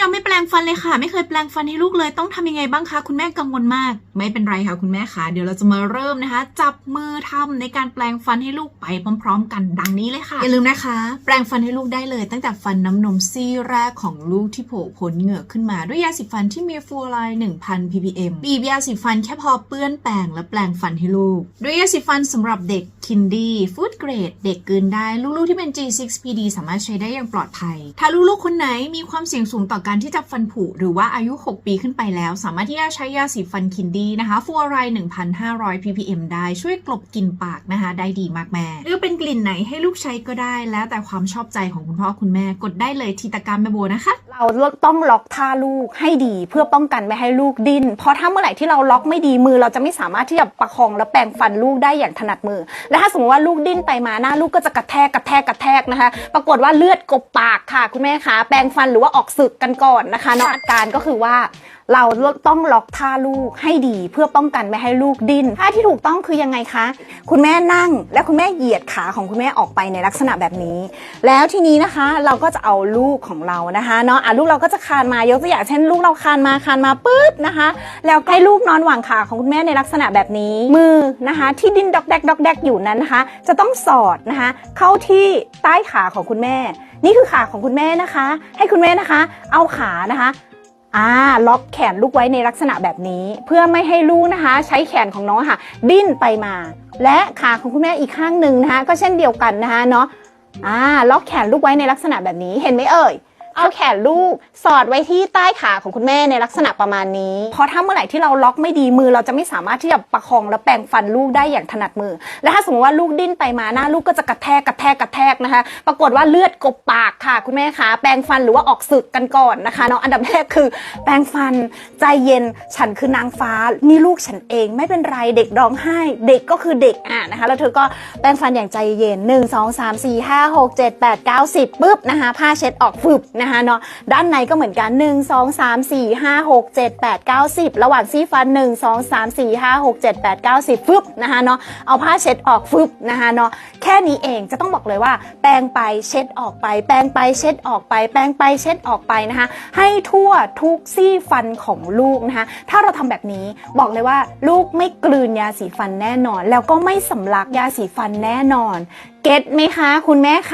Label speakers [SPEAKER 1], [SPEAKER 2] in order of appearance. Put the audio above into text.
[SPEAKER 1] ยังไม่แปลงฟันเลยค่ะ ไม่เคยแปลงฟันให้ลูกเลยต้องทำยังไงบ้างคะคุณแม่กังวลมาก ไม่เป็นไรค่ะคุณแม่ค่ะเดี๋ยวเราจะมาเริ่มนะคะ จับมือทำในการแปลงฟันให้ลูกไปพร้อม ๆ กันดังนี้เลยค่ะอย่าลืมนะคะ แปลงฟันให้ลูกได้เลย ตั้งแต่ฟันน้ำนมซี่แรกของลูกที่โผล่พ้นเหงือกขึ้นมาด้วยยาสีฟันที่มีฟลูออไรด์1,000 ppm บีบยาสีฟันแค่พอเปื้อนแป้งและแปลงฟันให้ลูก ด้วยยาสีฟันสำหรับเด็กคินดี้ฟู้ดเกรดเด็กเกินได้ลูกๆที่เป็น G6PD สามารถใช้ได้อย่างปลอดภัย ถ้าลูกๆคนไหนมีความเสี่ยงสูงต่อการที่จะฟันผุหรือว่าอายุ 6 ปีขึ้นไปแล้ว สามารถที่จะใช้ยาสีฟันคินดีนะคะฟูอไร1,500 ppm ได้ช่วยกลบกลิ่นปากนะคะ ได้ดีมากแม่เลือกเป็นกลิ่นไหนให้ลูกใช้ก็ได้ แล้วแต่ความชอบใจของคุณพ่อคุณแม่กดได้เลยทีตะการแม่โบนะคะ
[SPEAKER 2] เราต้องล็อกท่าลูกให้ดีเพื่อป้องกันไม่ให้ลูกดิ้นเพราะถ้าเมื่อไหร่ที่เราล็อกไม่ดีมือ เราจะไม่สามารถที่จะประคองและแปรงฟันลูกได้อย่างถนัดมือ และถ้าสมมติว่าลูกดิ้นไปมาหน้าลูกก็จะกระแทกกระแทกกระแทกนะคะ ปรากฏว่าเลือดกบปากค่ะ คุณแม่คะแปรงฟันหรือว่าออกสึกกันก่อนนะคะเนาะอาการก็คือว่า เราต้องล็อกท่าลูกให้ดีเพื่อป้องกันไม่ให้ลูกดิ้นท่าที่ถูกต้องคือยังไงคะ คุณแม่นั่ง และคุณแม่เหยียดขาของคุณแม่ออกไปในลักษณะแบบนี้ แล้วทีนี้นะคะเราก็จะเอาลูกของเรานะคะเนาะอะลูกเราก็จะคานมายกตัวอย่างเช่น ลูกเราคานมาคานมาปุ๊บนะคะ แล้วให้ลูกนอนหว่างขาของคุณแม่ในลักษณะแบบนี้ มือนะคะ ที่ดิ้นดอกแดกดอกแดกอยู่นั้นนะคะ จะต้องสอดนะคะ เข้าที่ใต้ขาของคุณแม่ นี่คือขาของคุณแม่นะคะ ให้คุณแม่นะคะ เอาขานะคะ อ่าล็อกแขนลูกไว้ในลักษณะแบบนี้ เพื่อไม่ให้ลูกนะคะ ใช้แขนของน้องค่ะ ดิ้นไปมา และขาของคุณแม่อีกข้างหนึ่งนะคะ ก็เช่นเดียวกันนะคะเนาะอ่าล็อกแขนลูกไว้ในลักษณะแบบนี้เห็นไหมเอ่ย เอาแขนลูกสอดไว้ที่ใต้ขาของคุณแม่ในลักษณะประมาณนี้ เพราะถ้าเมื่อไหร่ที่เราล็อกไม่ดีมือ เราจะไม่สามารถที่จะประคองและแปรงฟันลูกได้อย่างถนัดมือ และถ้าสมมติว่าลูกดิ้นไปมาหน้าลูกก็จะกระแทกกระแทกกระแทกนะคะ ปรากฏว่าเลือดกบปากค่ะ คุณแม่คะแปรงฟันหรือว่าออกสึกกันก่อนนะคะเนาะอันดับแรกคือ แปรงฟันใจเย็นฉันคือนางฟ้านี่ลูกฉันเองไม่เป็นไรเด็กร้องไห้ เด็กก็คือเด็กอะนะคะ แล้วเธอก็แปรงฟันอย่างใจเย็น 1 2 3 4 5 6 7 8 9 10ปุ๊บนะคะผ้าเช็ดออกฟึบนะคะเนาะด้านในก็เหมือนกัน 1 2 3 4 5 6 7 8 9 10 ระหว่างซี่ฟัน 1 2 3 4 5 6 7 8 9 10ฟึบนะคะเนาะเอาผ้าเช็ดออกฟึบนะคะเนาะแค่นี้เองจะต้องบอกเลยว่า แปรงไปเช็ดออกไป แปรงไปเช็ดออกไป แปรงไปเช็ดออกไปนะคะให้ทั่วทุกซี่ฟันของลูกนะคะถ้าเราทำแบบนี้บอกเลยว่าลูกไม่กลืนยาสีฟันแน่นอน แล้วก็ไม่สำลักยาสีฟันแน่นอน เก็ตไหมคะ คุณแม่คะ